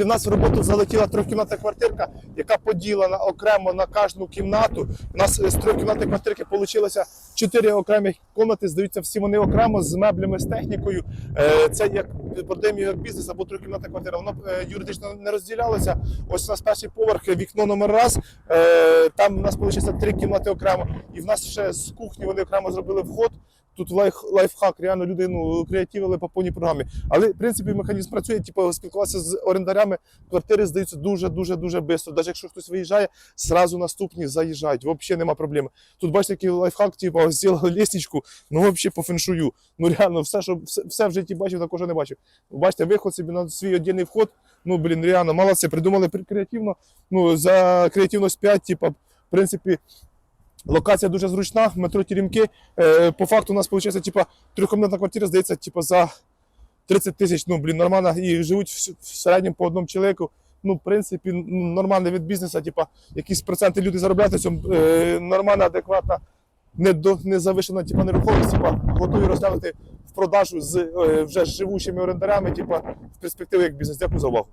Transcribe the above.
У нас в роботу залетіла трьохкімнатна квартирка, яка поділена окремо на кожну кімнату. У нас е, з трьохкімнатної квартирки вийшло чотири окремі кімнати, здаються всі вони окремо з меблями, з технікою. Е, Це як продаємо як бізнес або трьохкімнатна квартира. Воно е, юридично не розділялося. Ось у нас перший поверх, вікно номер раз. Там у нас вийшло три кімнати окремо, і в нас ще з кухні вони окремо зробили вход. Тут лайф, лайфхак, реально люди ну, креативили по повній програмі. Але в принципі механізм працює, типу, спілкуватися з орендарями, квартири здаються дуже дуже швидко. Навіть якщо хтось виїжджає, зразу наступні заїжджають. Взагалі нема проблеми. Тут бачите, який лайфхак, типу, зробили лестничку, ну взагалі по феншую. Ну реально, все, що все, все в житті бачив, такого не бачив. Бачите, виход собі на свій віддільний вход. Ну блін, реально, молодці, придумали креативно. Ну за креативність 5, типу, в принципі. Локація дуже зручна, метро Теремки. Е, по факту у нас виходить, типа, трьохкомнатна квартира здається, типа, за 30 тисяч. Ну, блін, нормально. І живуть в, середньому по одному чоловіку. Ну, в принципі, ну, нормальний від бізнесу, типа, якісь проценти люди заробляють цьому. Е, нормальна, адекватна, не, до, не завишена типа, нерухомість, типа, готові розглянути в продажу з е, вже живучими орендарями, типа, в перспективі як бізнес. Дякую за увагу.